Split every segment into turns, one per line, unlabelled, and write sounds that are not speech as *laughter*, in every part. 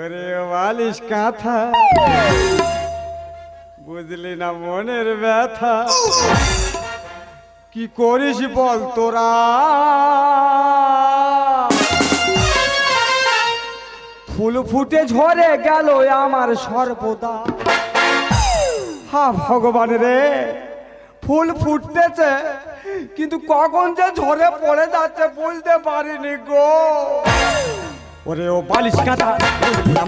ওরে বালিশ কাঁথা। বুঝলি না মনের ব্যথা? কি করিস বল তোরা? ফুল ফুটে ঝরে গেল আমার সর্বদা। হা ভগবান রে, ফুল ফুটতেছে, কিন্তু কখন যে ঝরে পড়ে যাচ্ছে বুঝতে পারিনি গো। ওরে ও বালিশ কাঁথা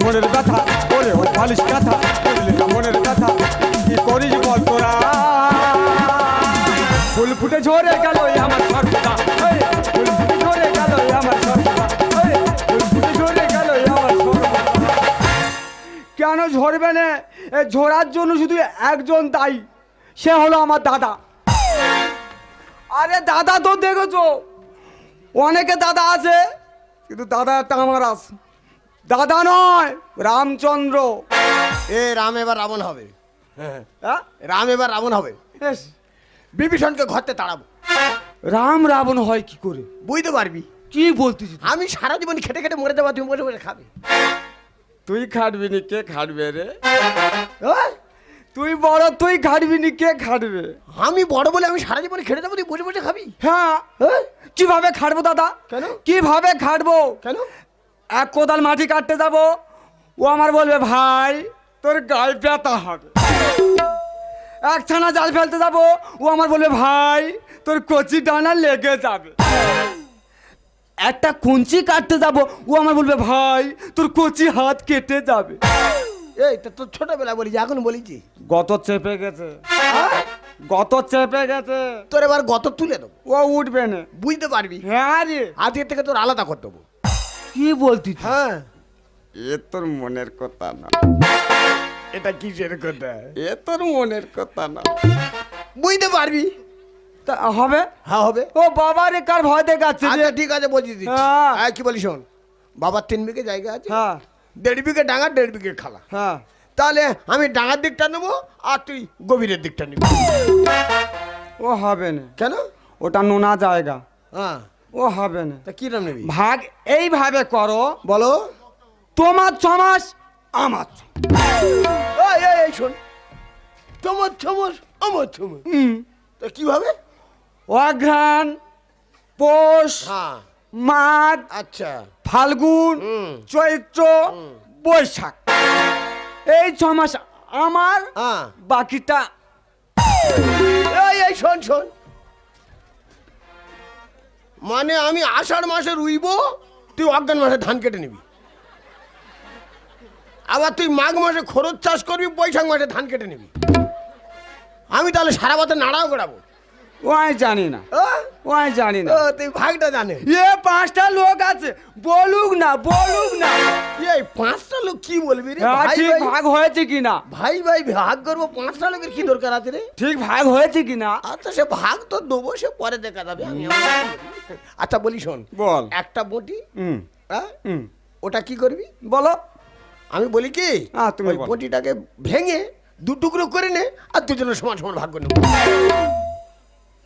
মনের ব্যথা, ওরে ও বালিশ কাঁথা মনের ব্যথা, কি করিস বল তোরা? ফুল ফুটে ঝরে গেল আমার ফুটে ঝরে আমার ফুটে ঝরে কেন ঝরবে না? এ ঝরার জন্য শুধু একজন দায়ী, সে হলো আমার দাদা। আরে দাদা তো দেখেছ, অনেকে দাদা আছে কিন্তু দাদা একটা আমার আছে দাদা নয় রামচন্দ্র।
এ রাম এবার রাবণ হবে। হ্যাঁ,
হ্যাঁ?
রাম এবার রাবণ হবে। বিভীষণকে ঘরতে তাড়াবো।
রাম রাবণ হয় কি করে?
বুঝতে পারবি।
কি বলতেছিস তুই?
আমি সারা জীবন খেটে খেটে মরে যাব তুমি বসে বসে খাবে।
তুই খাটবি নি কে খাটবে রে?
ওই,
তুই বড় তুই খাটবি নি কে খাটবে
আমি বড় বলে আমি সারা জীবন খেটে যাব তুই বসে বসে খাবি?
হ্যাঁ।
হ্যাঁ?
কীভাবে খাটবো দাদা?
কেন?
কীভাবে খাটবো
কেন?
এক কোদাল মাটি কাটতে যাব। ও আমার বলবে ভাই তোর গায়ে ব্যথা হবে। এক ছানা জাল ফেলতে যাব। ও আমার বলবে ভাই তোর কচি ডানা লেগে যাবে। একটা কুঞ্চি কাটতে যাব। ও আমার বলবে ভাই তোর কচি হাত কেটে যাবে।
এই তো তোর ছোটবেলা বলি এখন বলিছি
গত চেপে গেছে। গত চেপে গেছে।
তোর এবার গত তুলে দেবো।
ও উঠবে না।
বুঝতে পারবি?
হ্যাঁ রে।
আজকে থেকে তোর আলাদা করে দেবো।
কি বলতি
হ্যাঁ।
এ তোর মনের কথা না।
এটা কিসের কথা?
এ তোর মনের কথা না।
বুঝতে পারবি?
তা হবে?
হ্যাঁ হবে।
ও বাবা রে কার ভয় দেখাচ্ছে
আচ্ছা ঠিক আছে বুঝিয়ে দিচ্ছি।
হ্যাঁ।
হ্যাঁ কি বলি শোন? বাবার তিন বিঘে জায়গা আছে।
হ্যাঁ।
দেড় বিঘে ডাঙা দেড় বিঘে খালা।
হ্যাঁ।
তাহলে আমি ডাঙার দিকটা নেব আর তুই গভীরের দিকটা নিবি।
ও হবে না।
কেন?
ওটা নোনা জায়গা।
হ্যাঁ।
ও হবে না।
তা কি নাম নিবি?
ভাগ এইভাবে করো।
বলো।
তোমার ছমাস আমার
এই, এই, এই শোন। তোমার ছমস আমার ছমস।
হুম।
তা কীভাবে?
অঘ্রাণ পৌষ
হ্যাঁ।
মাঘ
আচ্ছা।
ফাল্গুন চৈত্র বৈশাখ। এই ছ মাস আমার
হ্যাঁ।
বাকিটা
এই এই শোন শোন। মানে আমি আষাঢ় মাসে রুইব তুই অজ্ঞান মাসে ধান কেটে নিবি। আবার তুই মাঘ মাসে খরচ চাষ করবি বৈশাখ মাসে ধান কেটে নিবি। আমি তাহলে সারা বছর নাড়াও করাবো।
ও আমি জানি না। ও? আমি জানি না।
তুই ভাগটা জানে।
এ পাঁচটা লোক আছে বলুক না বলুক না।
এই পাঁচটা লোক কি বলবি রে?
হ্যাঁ,
ভাই
ঠিক ভাগ হয়েছে কিনা
ভাই ভাই ভাগ করব পাঁচটা লোকের কি দরকার আছে রে?
ঠিক ভাগ হয়েছে কিনা
আচ্ছা সে ভাগ তো দেবো সে পরে দেখা যাবে আমি আচ্ছা বলি শোন।
বল।
একটা বটি
হুম।
হ্যাঁ? ওটা কি করবি?
বলো।
আমি বলি কি?
হ্যাঁ, তুমি
বটিটাকে ভেঙে দু টুকরো করে নে আর দুজনের সমান সমান ভাগ করে নেব।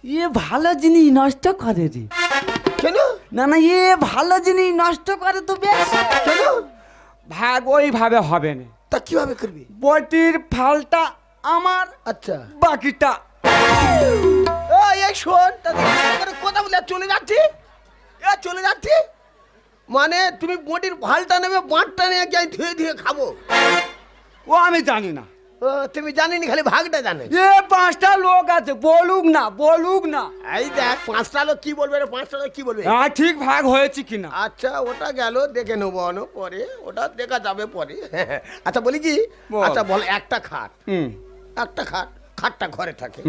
এ ভালো জিনিস নষ্ট করে রে।
কেন?
না না এ ভালো জিনিস নষ্ট করে তো বেশ।
কেন?
ভাগ ওইভাবে হবে না।
তা কীভাবে করবি?
বটির ফালটা আমার
আচ্ছা।
বাকিটা।
এই এই শোন কথা বলে চলে যাচ্ছি? এ চলে যাচ্ছি? মানে তুমি বটির ভালটা নেবে বাঁটটা নিয়ে আমি ধুয়ে ধুয়ে খাব।
ও আমি জানি না।
তুমি জানিনি খালি ভাগটা জানে।
এ পাঁচটা লোক আছে বলুক না বলুক না।
এই দেখ পাঁচটা লোক কি বলবে রে পাঁচটা লোক কি বলবে?
হ্যাঁ ঠিক ভাগ হয়েছে কিনা।
আচ্ছা ওটা গেল দেখে নেব অনো পরে। ওটা দেখা যাবে পরে। *laughs* আচ্ছা বলি কি। আচ্ছা বল একটা খাট।
হুম।
একটা খাট খাটটা ঘরে থাকে।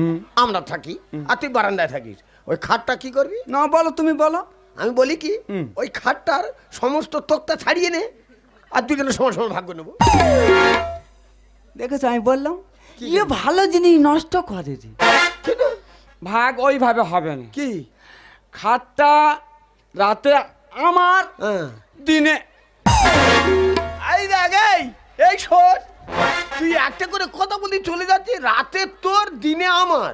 আমরা থাকি আর তুই বারান্দায় থাকিস। ওই খাটটা কি করবি?
না বলো তুমি বলো।
আমি বলি কি ওই খাটটার সমস্ত তক্তা ছাড়িয়ে নে আর দুজনের সমান সমান ভাগ করে নেব।
দেখেছ আমি বললাম ইয়ে ভালো জিনিস নষ্ট করে রে। ভাগ ওইভাবে হবে না।
কি?
খাটটা রাতে আমার
হ্যাঁ
দিনে।
এই দেখ এই এই শোন তুই একটা করে কথা বলি চলে যাচ্ছি রাতে তোর দিনে আমার।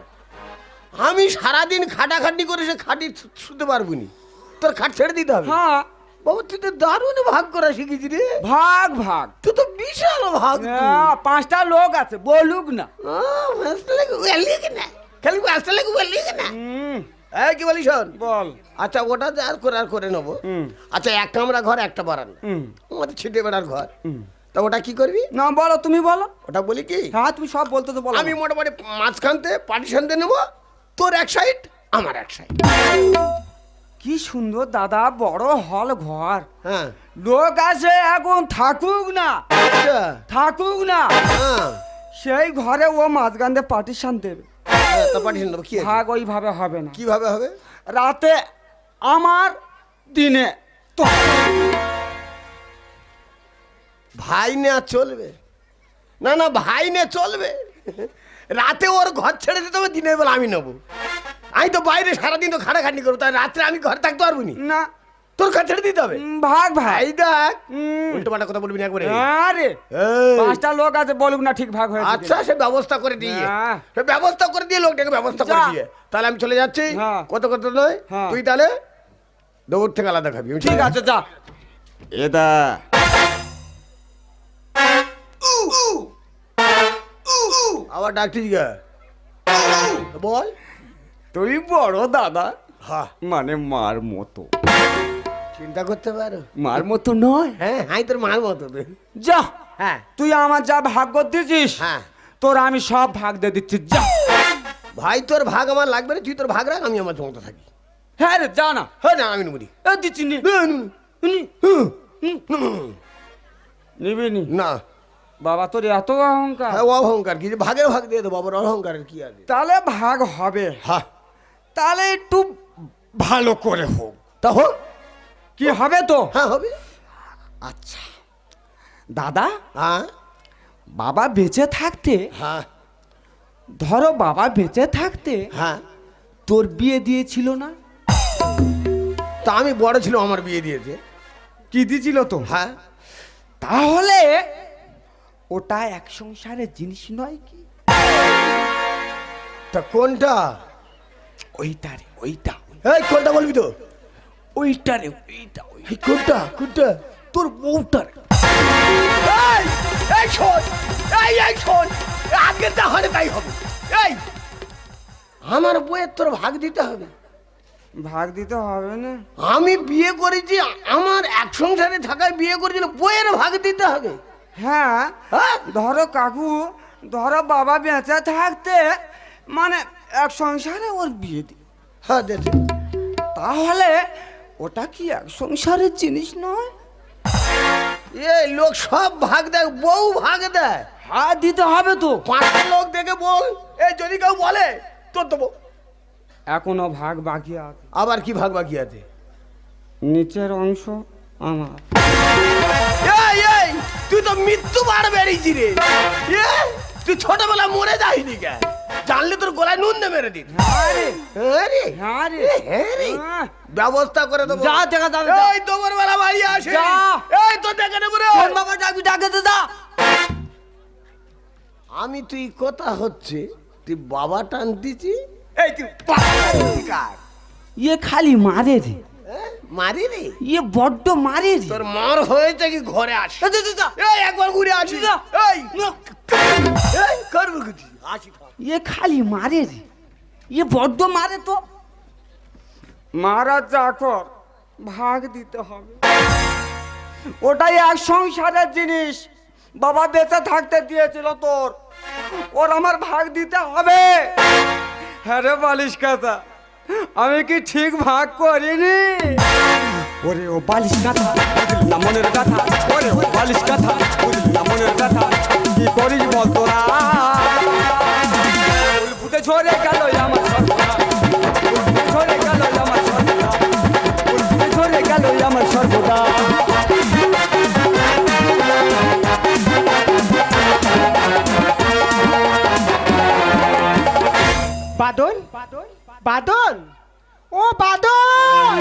আমি সারাদিন খাটাখাটি করে সে খাটি শুতে পারব নি। তোর খাট ছেড়ে দিতে হবে।
হ্যাঁ
বাবা তুই তো দারুণ ভাগ করা শিখেছি রে।
ভাগ ভাগ।
তুই তো বিশাল ভাগ
হ্যাঁ, পাঁচটা লোক আছে বলুক না।
খালি ব্যস্ত লাগে বললি না। এই কি বলি শোন?
বল।
আচ্ছা ওটা আর করে আর করে নেব। আচ্ছা এক কামরা ঘর একটা
হুম,
আমাদের ছিটে বেড়ার ঘর। তা ওটা কি করবি?
না বলো তুমি বলো।
ওটা বলি কি?
হ্যাঁ তুমি সব বলতে তো বলো।
আমি মোটামুটি মাঝখানতে পার্টিশন দিয়ে নেব। তোর এক সাইড আমার এক সাইড
কি সুন্দর দাদা বড় হল ঘর।
হ্যাঁ।
লোক আছে এখন থাকুক না।
আচ্ছা।
থাকুক না।
হ্যাঁ।
সেই ঘরে ও মাঝগান্ধে পার্টিশন দেবে।
হ্যাঁ, তা পার্টিশন দেবো
ভাগ ওইভাবে হবে না।
কীভাবে হবে?
রাতে আমার দিনে তো
ভাই নে চলবে। না না ভাই নে চলবে। রাতে ওর ঘর ছেড়ে দিতে হবে দিনের বেলা আমি নেব। আমি তো বাইরে সারাদিন তো খাটাখাটি করব তাই রাত্রে আমি ঘরে থাকতে পারব নি।
না।
তোর ঘর ছেড়ে দিতে হবে?
ভাগ ভাই
দেখ। উল্টো পাল্টা কথা বলবি না একবারে।
আরে পাঁচটা লোক আছে বলুক না ঠিক ভাগ হয়েছে
আচ্ছা সে ব্যবস্থা করে দিয়ে।
হ্যাঁ।
সে ব্যবস্থা করে দিয়ে লোকটাকে ব্যবস্থা করে দিয়ে। তাহলে আমি চলে যাচ্ছি।
হ্যাঁ।
কত কত নয়?
হ্যাঁ।
তুই তাহলে দৌড় থেকে আলাদা খাবি
ঠিক আছে যা।
এটা। আবার ডাকছিস গা বল।
তুই বড় দাদা।
হ্যাঁ
মানে মার মতো।
চিন্তা করতে পারো।
মার মতো নয়।
হ্যাঁ হাই তোর মার মতো।
যা।
হ্যাঁ।
তুই আমার যা ভাগ্য দিছিস
হ্যাঁ।
তোর আমি সব ভাগ দিয়ে দিচ্ছি যা।
ভাই তোর ভাগ আমার লাগবে না তুই তোর ভাগ রাখ আমি আমার মতো থাকি।
হ্যাঁ রে যা না।
হ্যাঁ না আমি নেব
দিচ্ছি না, নিবি নি।
না?
বাবা তোর এত অহংকার।
হ্যাঁ অহংকার কি? ভাগের ভাগ দিয়ে দেবো আবার অহংকারের কি আছে
তাহলে ভাগ হবে।
হ্যাঁ
তাহলে একটু ভালো করে হোক।
তা হোক।
কি হবে তো?
হ্যাঁ হবে।
আচ্ছা। দাদা?
হ্যাঁ?
বাবা বেঁচে থাকতে
হ্যাঁ।
ধরো বাবা বেঁচে থাকতে
হ্যাঁ।
তোর বিয়ে দিয়েছিল না?
তা আমি বড় ছিল আমার বিয়ে দিয়েছে।
কি দিয়েছিল তো?
হ্যাঁ।
তাহলে ওটা এক সংসারের জিনিস নয় কি?
তা কোনটা?
ওইটা রে ওইটা।
এই কোনটা বলবি তো?
ওইটা রে ওইটা। ওই
এই কোনটা? কোনটা?
তোর বউটা রে
এই এই শোন এই এই শোন আগে হয় তাই হবে। এই আমার বইয়ের তোর ভাগ দিতে হবে।
ভাগ দিতে হবে না?
আমি বিয়ে করেছি আমার এক সংসারে থাকায় বিয়ে করেছি না বইয়ের ভাগ দিতে হবে।
হ্যাঁ
হ্যাঁ?
ধরো কাকু ধরো বাবা বেঁচে থাকতে মানে এক সংসারে ওর বিয়ে দি।
হ্যাঁ দে।
তাহলে ওটা কি এক সংসারের জিনিস নয়?
এই লোক সব ভাগ দেয় বউ ভাগ দেয়।
হ্যাঁ দিতে হবে তো।
পাঁচটা লোক দেখে বল। এ যদি কেউ বলে তোর দেবো।
এখনও ভাগ বাকি আছে।
আবার কি ভাগ বাকি আছে?
নিচের অংশ আমার।
এই এই তুই তো মৃত্যু বার বেরিয়েছি রে। এ, তুই ছোটবেলা মরে যাইনি কে জানলে তোর গলায় নুন দিয়ে মেরে দিত
হ্যাঁ
হ্যাঁ
হ্যাঁ।
ব্যবস্থা করে দেবো।
যা দেখা যাবে।
এই তোমার বেলা বাড়ি আসে।
যা।
এই তো দেখে নেব রে।
বাবা ডাকবি ডাকে দে যা।
আমি তুই কথা হচ্ছে তুই বাবা টানতিছি। এই তুই
ইয়ে খালি মারে রে।
মারি রে?
ইয়ে বড্ড মারে রে।
তোর মার হয়েছে কি ঘরে আস। এই একবার ঘুরে আসি।
যা।
এই করব আসি
ইয়ে খালি মারে রে ইয়ে বড্ড মারে তো মারা চাকর ভাগ দিতে হবে ওটাই এক সংসারের জিনিস বাবা বেঁচে থাকতে দিয়েছিল তোর ওর আমার ভাগ দিতে হবে হ্যাঁ রে বালিশ কথা আমি কি ঠিক ভাগ করিনি ওরে ও বালিশ কথা না মনের কথা ওরে ও বালিশ কথা না মনের কথা কি করিস বল তোরা ঝরে গেল আমার সর্বনা ফুটে ঝরে গেল আমার সর্বনা ফুটে ঝরে গেল আমার সর্বনা
বাদন বাদন ও বাদন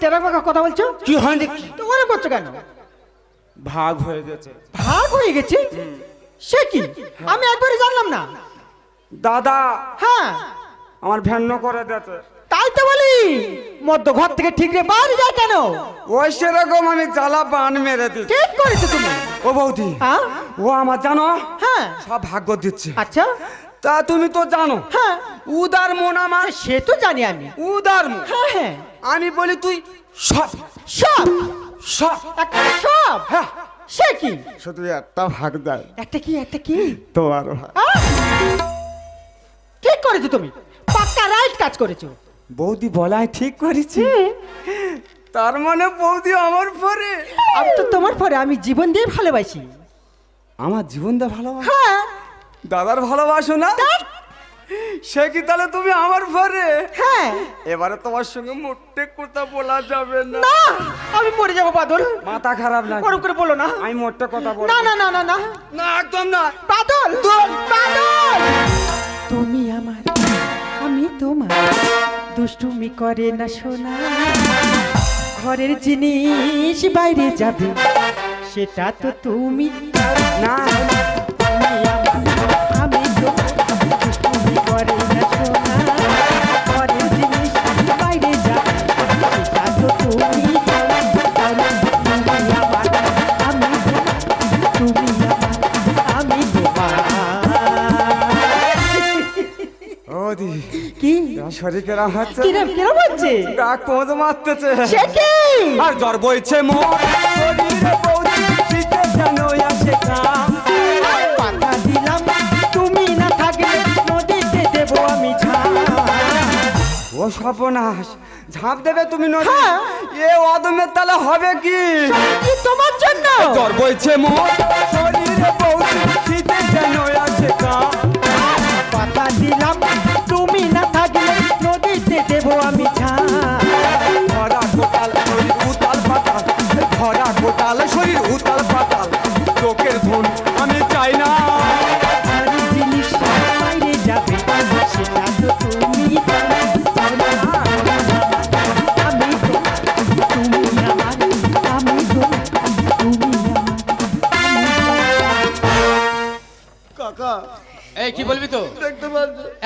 টেরা কথা বলছো?
কি হয় দেখি
ওরা করছ কেন?
ভাগ হয়ে গেছে।
ভাগ হয়ে গেছে? সে কি? আমি একবারই জানলাম না।
দাদা!
হ্যাঁ।
আমার ভ্যান্ন করে দিয়েছে।
তাই তো বলি। মধ্য ঘর থেকে ঠিক রে বাইরে যায় কেন?
ওই সেরকম আমি জ্বালা বান মেরে দিচ্ছি
ঠিক করেছ তুমি।
ও বৌদি
হ্যাঁ।
ও আমার জানো?
হ্যাঁ।
সব ভাগ্য দিচ্ছে।
আচ্ছা।
তা তুমি তো জানো।
হ্যাঁ।
উদার মন আমার।
সে তো জানি আমি।
উদার মন।
হ্যাঁ হ্যাঁ।
আমি বলি তুই সব
সব
সব
একটা সব
হ্যাঁ।
সে কি?
শুধু একটা ভাগ দেয়।
একটা কি একটা কি?
তোমার ভাগ!
ঠিক করেছ তুমি। পাক্কা রাইট কাজ করেছ।
বৌদি বলাই ঠিক করেছি। তার মানে বৌদি আমার পরে।
আমি তো তোমার পরে আমি জীবন দিয়ে ভালোবাসি।
আমার জীবন দা ভালোবাসো?
হ্যাঁ।
দাদার ভালোবাসো না? সে কি তাহলে তুমি আমার ঘরে?
হ্যাঁ।
এবারে তোমার সঙ্গে মোটে কথা বলা যাবে না।
না আমি মরে যাব বাদল।
মাথা খারাপ না
ওরকম করে বলো না।
আমি মোটে কথা বল
না না না না না।
না একদম না।
বাদল! বাদল! তুমি আমার আমি তোমার। দুষ্টুমি করে না শোনা ঘরের জিনিস বাইরে যাবে সেটা তো তুমি।
না। শরীর কেরাম হচ্ছে
কিরম হচ্ছে
পৌঁছে মারতেছে।
সে কি?
আর জ্বর বইছে মোর শরীরে বৌদি শীতে যেন আসে কাম
কথা দিলাম তুমি না থাকলে নদীতে দেব আমি ঝাঁ
ও সর্বনাশ ঝাঁপ দেবে তুমি নদী।
হ্যাঁ।
এ অদমের তালে হবে কি?
তোমার জন্য?
জ্বর বইছে মোর শরীরে বৌদি শীতে যেন আসে কাম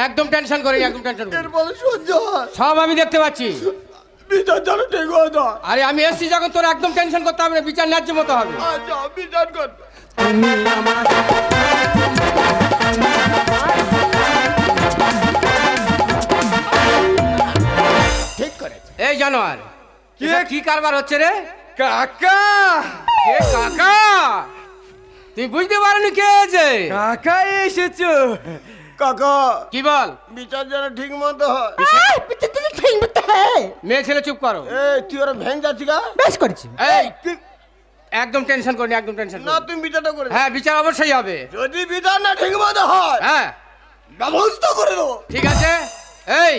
একদম টেনশন করে একদম টেনশন করে
এরপরে সহ্য হয়।
সব আমি দেখতে পাচ্ছি।
বিচার যেন ঠিক হয়ে যায়।
আরে আমি এসছি যখন তোর একদম টেনশন করতে হবে না বিচার ন্যায্য মতো হবে।
আচ্ছা বিচার কর।
তুমি আমার
ঠিক করেছে।
এই জানোয়ার
কি?
কারবার হচ্ছে রে?
কাকা!
কে কাকা? তুই বুঝতে পারনি কে আছে
কাকা এসেছ।
কাকা।
কি বল?
বিচার যেন ঠিক মতো হয়।
মেয়ে ছেলে চুপ করো।
এই তুই ওরা ভ্যাং যাচ্ছি গা?
বেশ করেছি।
এই একদম টেনশন করিনি একদম টেনশন
না তুমি বিচারটা করে
হ্যাঁ বিচার অবশ্যই হবে।
যদি বিচার না ঠিক মতো হয়
হ্যাঁ।
ব্যবস্থা করে দেবো।
ঠিক আছে? এই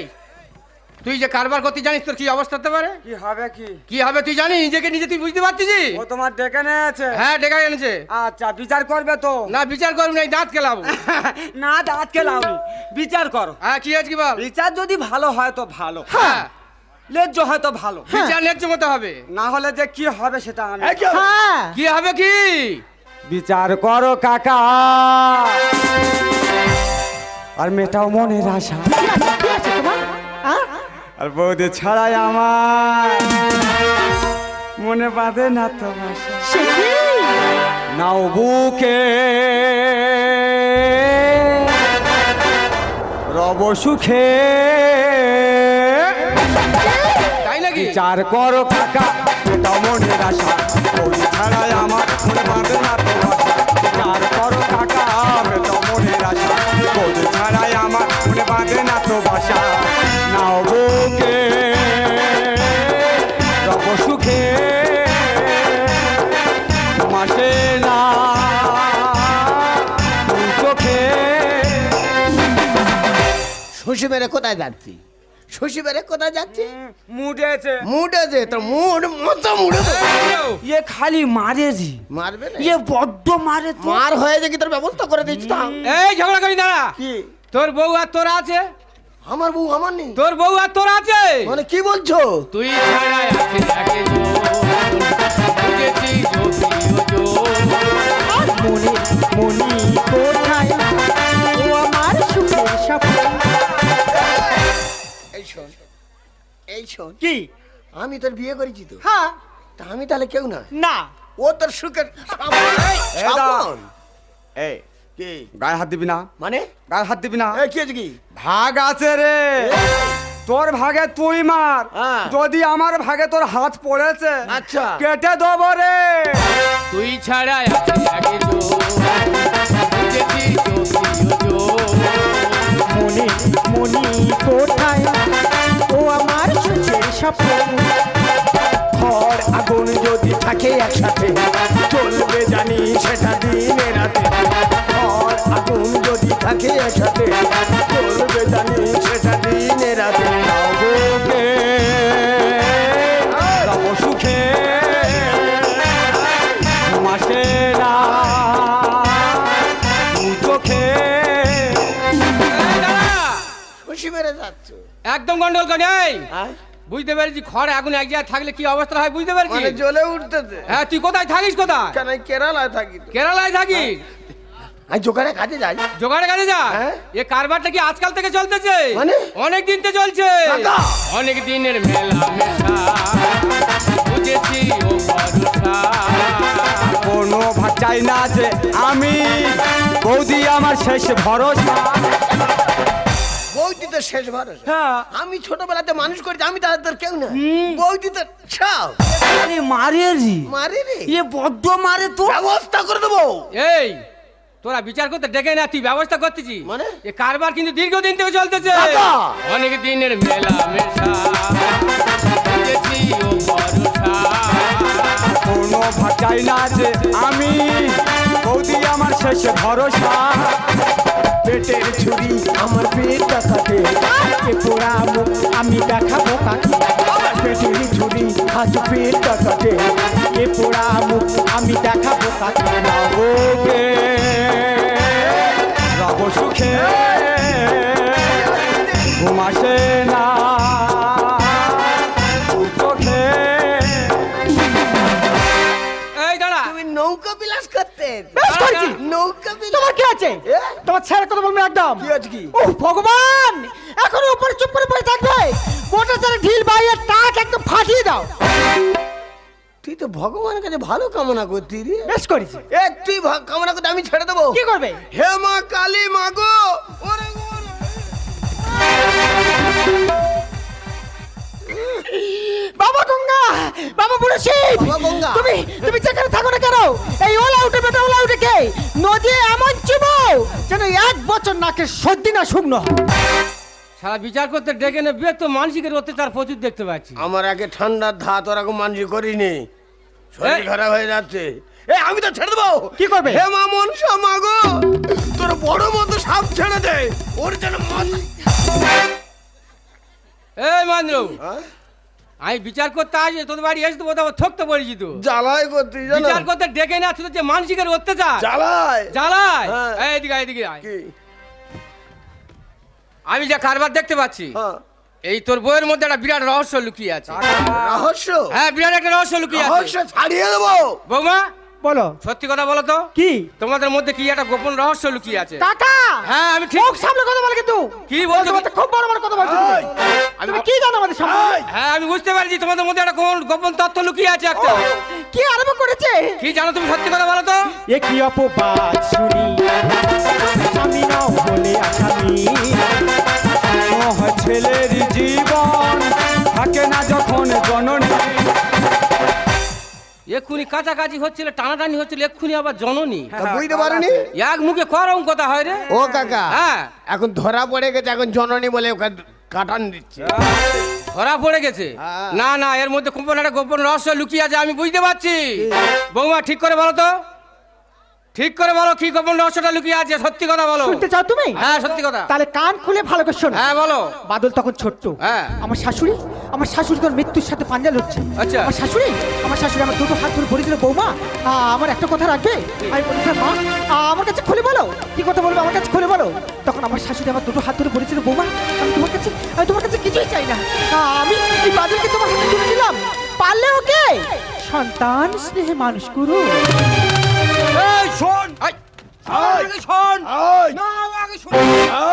তুই যে কারবার করতে জানিস তোর কি অবস্থা হতে পারে?
কি হবে কি?
কি হবে তুই জানিস? নিজেকে নিজে তুই বুঝতে পারছিস
ও তোমার ডেকে নিয়েছে।
হ্যাঁ ডেকা এনেছে।
আচ্ছা বিচার করবে তো?
না বিচার করবি না এই দাঁত খেলাবো *laughs*
না দাঁত খেলাওনি বিচার করো।
হ্যাঁ কি আছে কি বল?
বিচার যদি ভালো হয় তো ভালো।
হ্যাঁ।
লেজ্জ হয় তো ভালো।
বিচার ন্যায্য মতো হবে।
না হলে যে কি হবে সেটা আমি
হ্যাঁ।
কি হবে কি?
বিচার করো কাকা। আর মেটাও মনের আশা। আর বৌদি ছাড়াই আমার। মনে বাঁধে না তো বাসা
সে কি?
নাও বুকে। রব সুখে।
তাই নাকি?
বিচার করো কাকা মনের আশা। ছাড়াই আমার। মনে বাঁধে না
মেরে কোথায় যাচ্ছি? শশীবারে কোথায় যাচ্ছে?
মুটেছে
মুড আছে। তো মুড মতো মুড়ে
ইয়ে খালি মারে জি।
মারবে না?
ইয়ে বড্ড মারে তো।
মার হয়েছে কি তোর ব্যবস্থা করে দিচ্ছি তো।
এই ঝগড়া করি দাঁড়া
কি?
তোর বউ আর তোর আছে?
আমার বউ আমার নেই।
তোর বউ আর তোর আছে?
মানে কি বলছো?
তুই ছাড়া আছে থাকে
মনে মনি
শোন। এই শোন।
কি?
আমি তোর বিয়ে করেছি তো।
হ্যাঁ।
তা আমি তাহলে কেউ না।
না।
ও তোর সুখের সাবন।
এই
কি?
গায়ে হাত দিবি না?
মানে?
গায়ে হাত দিবি না?
কি আছে কি?
ভাগ আছে রে। তোর ভাগে তুই মার।
হ্যাঁ।
যদি আমার ভাগে তোর হাত পড়েছে
আচ্ছা।
কেটে দেবো রে।
তুই ছাড়া
মনে মনি কোথায় স্বপ্ন।
ঘর আগুন যদি থাকে একসাথে চলবে জানি সেটা দিনে রাতে। ঘর আগুন যদি থাকে একসাথে চলবে জানি সেটা দিনে রাতে।
সুখে। মাসে না চোখে।
খুশি মেরে যাচ্ছ।
একদম গন্ডল করে
হ্যাঁ?
বুঝতে পেরেছি খড় আগুন এক জায়গায় থাকলে কি অবস্থা হয় বুঝতে পেরেছি?
মানে জ্বলে উঠতেছে
হ্যাঁ তুই কোথায় থাকিস কোথায়?
কেন কেরালায় থাকি
কেরালায় থাকিস?
আমি জোগাড়ে কাজে যাই।
জোগাড়ে কাজে যা?
হ্যাঁ।
এ কারবারটা কি আজকাল থেকে চলতেছে?
মানে?
অনেক দিন থেকে চলছে। অনেক দিনের মেলা মেশা বুঝেছি ও
কোনো ভাগ চাই না যে আমি বৌদি আমার শেষ ভরসা।
বৌদি শেষ ভরসা
হ্যাঁ।
আমি ছোটবেলাতে মানুষ করেছি আমি তাদের কেউ না। বৌদি তো সব
আরে মারে জি
মারি রে।
এ বড্ড মারে তো।
ব্যবস্থা করে দেবো।
এই তোরা বিচার করতে ডেকে না তুই ব্যবস্থা করতেছি।
মানে?
এ কারবার কিন্তু দীর্ঘদিন থেকে চলতেছে! অনেক দিনের মেলা মেশা।
কোনো না যে আমি শেষ ভরসা।
পেটের ছুরি আমার পেটটা কাটে
এ পোড়া আমি দেখাবো কাকে?
পেটের ছুরি আজ পেটটা কাটে
এ পোড়া আমি দেখাবো কাকে?
ওকে রব সুখে ঘুমাসে না।
নৌকা
বেশ করেছি।
নৌকা বিলাস
তোমার কি আছে? তোমার ছেড়ে কথা বলবে একদম।
কি আছে কি?
ও ভগবান! এখন উপরে চুপ করে পড়ে থাকবে। মোটর চালে ঢিল বাইরে টাক একদম ফাটিয়ে দাও।
তুই তো ভগবানের কাছে ভালো কামনা করতি রে।
বেশ করেছি।
এ তুই কামনা করতে আমি ছেড়ে দেবো।
কি করবে?
হে মা কালী মা গো! ওরে ওরে।
বাবা গঙ্গা! বাবা বুড়ো শিব! তুমি তুমি যেখানে থাকো না কেন? এই ওলা উঠে বেটা ওলা উঠে কে? নদী এমন চুবো! যেন এক বছর নাকে সর্দি না শুকনো। হয়।
সারা বিচার করতে ডেকে নেবে তো মানসিকের অত্যাচার প্রচুর দেখতে পাচ্ছি।
আমার আগে ঠান্ডার ধাত ওরা মানসি করিনি। শরীর। খারাপ হয়ে যাচ্ছে। এ আমি তো ছেড়ে দেবো!
কি করবে?
হে মা মনসা মা গো! তোর বড় মতো সাপ ছেড়ে দে। ওর যেন
এই মান্দ্র!
হ্যাঁ?
আমি বিচার করতে আসি তোদের বাড়ি এসে তো বোধ থকতে পড়েছি তো।
জ্বালায় করতে
বিচার করতে ডেকে না শুধু যে মানসিকের অত্যাচার।
জ্বালায়?
জ্বালায়?
এইদিকে
এইদিকে এদিকে আয়, এদিকে আয়।
কি?
আমি যা কারবার দেখতে পাচ্ছি
হ্যাঁ।
এই তোর বইয়ের মধ্যে একটা বিরাট রহস্য লুকিয়ে আছে।
রহস্য?
হ্যাঁ বিরাট একটা রহস্য লুকিয়ে আছে।
রহস্য ছাড়িয়ে দেবো।
বৌমা
বলো।
সত্যি কথা বলো তো?
কি?
তোমাদের মধ্যে কি একটা গোপন রহস্য লুকিয়ে আছে?
কাকা!
হ্যাঁ আমি ঠিক
মুখ সামনে কথা বলে কিন্তু।
কি বলছো?
তোমার খুব বড় বড় কথা বলছো তুমি।
এই,
কি জানো আমাদের সম্পর্কে
হ্যাঁ আমি বুঝতে পারছি তোমাদের মধ্যে একটা গোপন গোপন তথ্য লুকিয়ে আছে একটা।
কি আরম্ভ করেছে?
কি জানো তুমি সত্যি কথা বলো তো?
এ কি অপবাদ শুনি? আমি না বলে আসামি।
হয়
এক্ষুনি কাছাকাছি হচ্ছিল টানাটানি হচ্ছিল এক্ষুনি আবার জননী।
বুঝতে পারেনি?
এক মুখে করম কথা হয় রে।
ও কাকা
হ্যাঁ।
এখন ধরা পড়ে গেছে এখন জননী বলে ওকে কাটান দিচ্ছে।
ধরা পড়ে গেছে।
হ্যাঁ।
না না এর মধ্যে কোম্পানিটা একটা গোপন রহস্য লুকিয়ে আছে আমি বুঝতে পারছি। বৌমা ঠিক করে বলো তো। ঠিক করে বলো কি গোপন রহস্যটা লুকিয়ে আছে সত্যি কথা বলো।
শুনতে চাও তুমি?
হ্যাঁ সত্যি কথা।
তাহলে কান খুলে ভালো করে শোনো।
হ্যাঁ বলো।
বাদল তখন ছোট্ট।
হ্যাঁ।
আমার শাশুড়ি আমার শাশুড়ি তোর মৃত্যুর সাথে পাঞ্জা লড়ছে।
আচ্ছা।
আমার শাশুড়ি আমার শাশুড়ি আমার দুটো হাত ধরে বলেছিল বৌমা আমার একটা কথা রাখবে? আমি বলেছিলাম মা আ, আমার কাছে খুলে বলো। কি কথা বলব? আমার কাছে খুলে বলো। তখন আমার শাশুড়ি আমার দুটো হাত ধরে বলেছিল বৌমা আমি তোমার কাছে আমি তোমার কাছে কিছুই চাই না। আমি এই বাদলকে তোমার হাতে তুলে দিলাম। পারলে ওকে? সন্তান স্নেহে মানুষ করু
এই শোন।
এই,
আগে শোন।
এই,
না আগে শুনুক।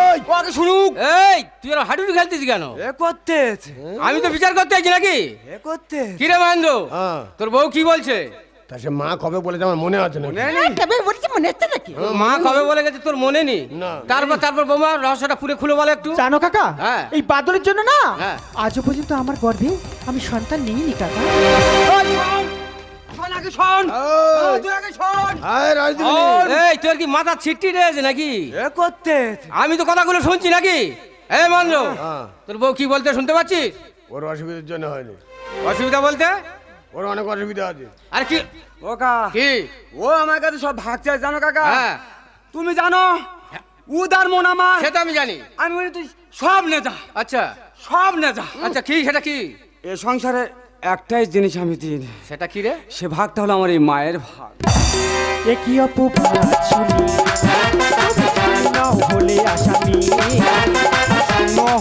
এই,
আগে শুনুক।
এই তুই আর হাডুডু খেলতেছি কেন?
এ করতে
আমি তো বিচার করতে আছি নাকি?
এ করতে
কি রে মহেন্দ্র?
হ্যাঁ।
তোর বউ কি বলছে?
তা সে মা কবে বলেছে আমার মনে আছে না
তবে বলছি মনে হচ্ছে নাকি?
মা কবে বলে গেছে তোর মনে নেই?
না।
তারপর তারপর বৌমা রহস্যটা পুরে খুলে বলো একটু।
জানো কাকা?
হ্যাঁ।
এই বাদলের জন্য না?
হ্যাঁ।
আজও পর্যন্ত আমার গর্ভে আমি সন্তান নিইনি কাকা।
আগে শোন। তুই আগে শোন।
হায় রাজদীপ
এই তোর কি মাথা ছিটটি রয়েছে নাকি?
এ করতে।
আমি তো কথাগুলো শুনছি নাকি? এই মহেন্দ্র
হ্যাঁ।
তোর বউ কি বলতে শুনতে পাচ্ছিস?
ওর অসুবিধার জন্য হয়নি।
অসুবিধা বলতে?
ওর অনেক অসুবিধা আছে।
আর কি?
ও কা
কি?
ও আমার কাছে সব ভাগ চাই জানো কাকা?
হ্যাঁ।
তুমি জানো উদার মন আমার।
সে তো আমি জানি।
আমি বলি তুই সব নে যা।
আচ্ছা।
সব নে যা।
আচ্ছা কি? সেটা কি?
এ সংসারে একটাই জিনিস আমি দিন
সেটা কি রে?
সে ভাগটা হলো আমার এই মায়ের ভাগ।
এ কি অপবাদ শুনি না হলে আসামি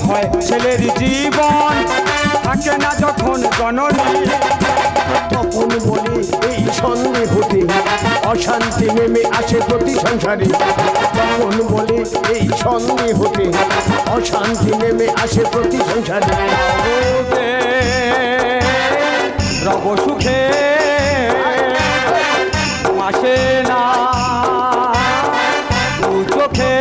হয় ছেলের জীবন। থাকে না যখন জননী।
তখন বলি এই সন্ধে হতে অশান্তি নেমে আসে প্রতি সংসারে। তখন বলি এই সন্ধে হতে অশান্তি নেমে আসে প্রতি সংসারে।
রবে সুখে। আসে না। চোখে।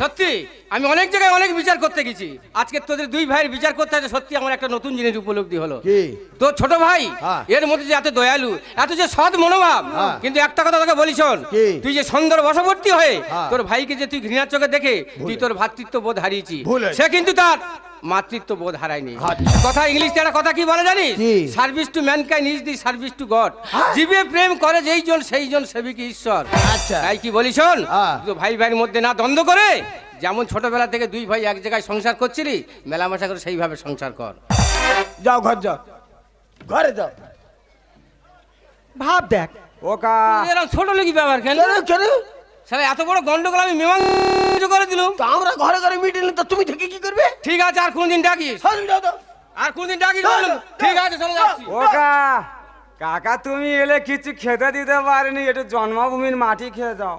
সত্যি আমি অনেক জায়গায় অনেক বিচার করতে গেছি। আজকে তোদের দুই ভাইয়ের বিচার করতে আছে সত্যি আমার একটা নতুন জিনিস উপলব্ধি হলো। তোর ছোট ভাই
হ্যাঁ।
এর মধ্যে যে এত দয়ালু এত যে সৎ মনোভাব
হ্যাঁ।
কিন্তু একটা কথা তোকে বলি শোন তুই যে সুন্দর বশবর্তী হয়ে
হ্যাঁ।
তোর ভাইকে যে তুই ঘৃণার চোখে দেখে তুই তোর ভ্রাতৃত্ব বোধ হারিয়েছি সে কিন্তু তার মাতৃত্ব বোধ হারায়নি।
আচ্ছা।
কথা ইংলিশ একটা কথা কি বলে জানিস? Service to mankind is the service to God. জীবে প্রেম করে যেই জন সেই জন সেবিক ঈশ্বর।
আচ্ছা।
তাই কি বলি শোন?
হ্যাঁ।
তো ভাই ভাইয়ের মধ্যে না দ্বন্দ্ব করে যেমন ছোটবেলা থেকে দুই ভাই এক জায়গায় সংসার করছিলি মেলামেশা করে সেইভাবে সংসার কর।
যাও ঘর যাও। ঘরে যাও।
ভাব দেখ।
ওকা
এরকম ছোট লোকই ব্যাপার কেন?
কেন কেন?
সারা এত বড় গন্ডগোল আমি মীমাংস করে দিলুম।
তো আমরা ঘরে ঘরে মিটিং তো তুমি থেকে কি করবে?
ঠিক আছে আর কোনদিন ডাকিস?
যাও তো।
আর কোনদিন ডাকিস? ঠিক আছে চলে যাচ্ছি।
ও কা কাকা তুমি এলে কিছু খেতে দিতে পারেনি এটা জন্মভূমির মাটি খেয়ে যাও।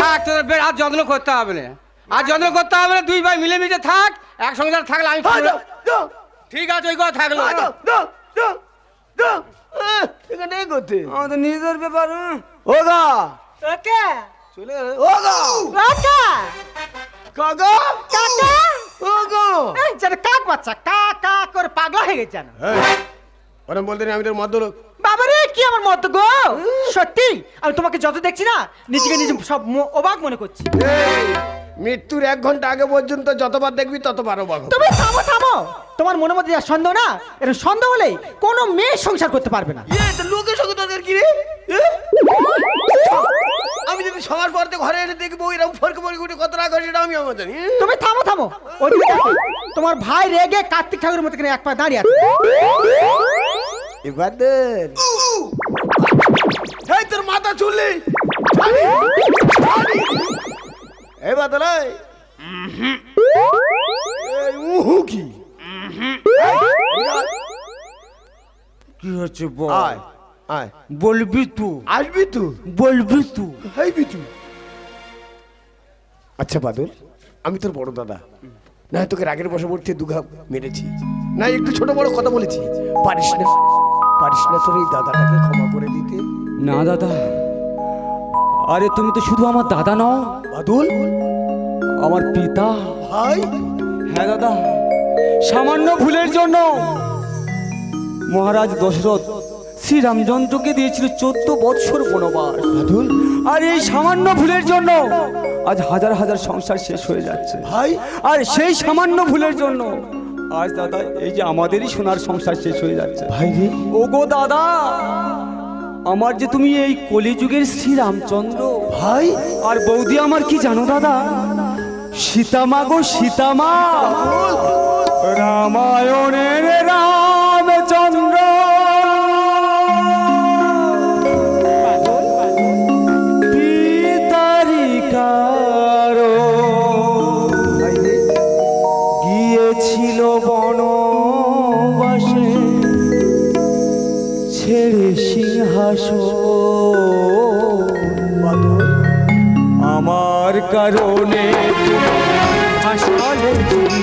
থাক তোদের বের আর যত্ন করতে হবে না। আর যত্ন করতে হবে না দুই ভাই মিলেমিশে থাক এক সংসার থাকলে আমি
হ্যাঁ,
ঠিক আছে ওই কথা থাকল।
আহ, এখানে করতে
আমাদের নিজের ব্যাপার হুম।
ও
ওকে।
চলে গেল। ও গো
কাকা
কাকা?
কাকা
ও গা
এই যেন কাক বাচ্চা কা কা করে পাগলা হয়ে গেছে
ওরম বলতে নেই, আমি তোর
বাবারে কি আমার মত গো? সত্যি আমি তোমাকে যত দেখছি না নিজেকে নিজে সব অবাক মনে করছি।
মৃত্যুর এক ঘণ্টা আগে পর্যন্ত যতবার দেখবি ততবার
তুমি থামো থামো। তোমার মনের মধ্যে যা সন্দেহ না এরকম সন্দেহ হলে কোনো মেয়ে সংসার করতে পারবে না।
তো লোকের সঙ্গে তোদের কি রে? এ? আমি যদি সবার পর থেকে ঘরে এসে দেখব এরকম ফরকে ফরকে উঠে কত রাগ হয় সেটা আমি আমার জানি এ?
তুমি থামো থামো। দেখো, তোমার ভাই রেগে কার্তিক ঠাকুরের মতো করে এক পা দাঁড়িয়ে আছে।
এবার দেন। এই তোর মাথা চুললি এই এই উহু কি?
কি হচ্ছে বল?
আয় আয়।
বলবি তুই
আসবি তুই
বলবি
হেই বিটু আচ্ছা বাদল আমি তোর বড় দাদা। না তোকে রাগের বসে বশবর্তী দুঘা মেরেছি। না একটু ছোট বড় কথা বলেছি। পারিস না পারিস না তোর এই দাদাটাকে ক্ষমা করে দিতে?
না দাদা। আরে তুমি তো শুধু আমার দাদা নও।
বাদল?
আমার পিতা।
ভাই?
হ্যাঁ দাদা। সামান্য ভুলের জন্য। মহারাজ দশরথ শ্রী রামচন্দ্রকে দিয়েছিল চোদ্দ বৎসর বনবাস।
বাদল?
আর এই সামান্য ভুলের জন্য আজ হাজার হাজার সংসার শেষ হয়ে যাচ্ছে।
ভাই?
আর সেই সামান্য ভুলের জন্য আজ দাদা এই যে আমাদেরই সোনার সংসার শেষ হয়ে যাচ্ছে।
ভাই
ও গো দাদা। আমার যে তুমি এই কলিযুগের শ্রীরামচন্দ্র।
ভাই।
আর বৌদি আমার কি জানো দাদা? সীতামা গো সীতামা। রামায়ণের রামচন্দ্র নিজের সিংহাসন আমার কারণে আসলে তুমি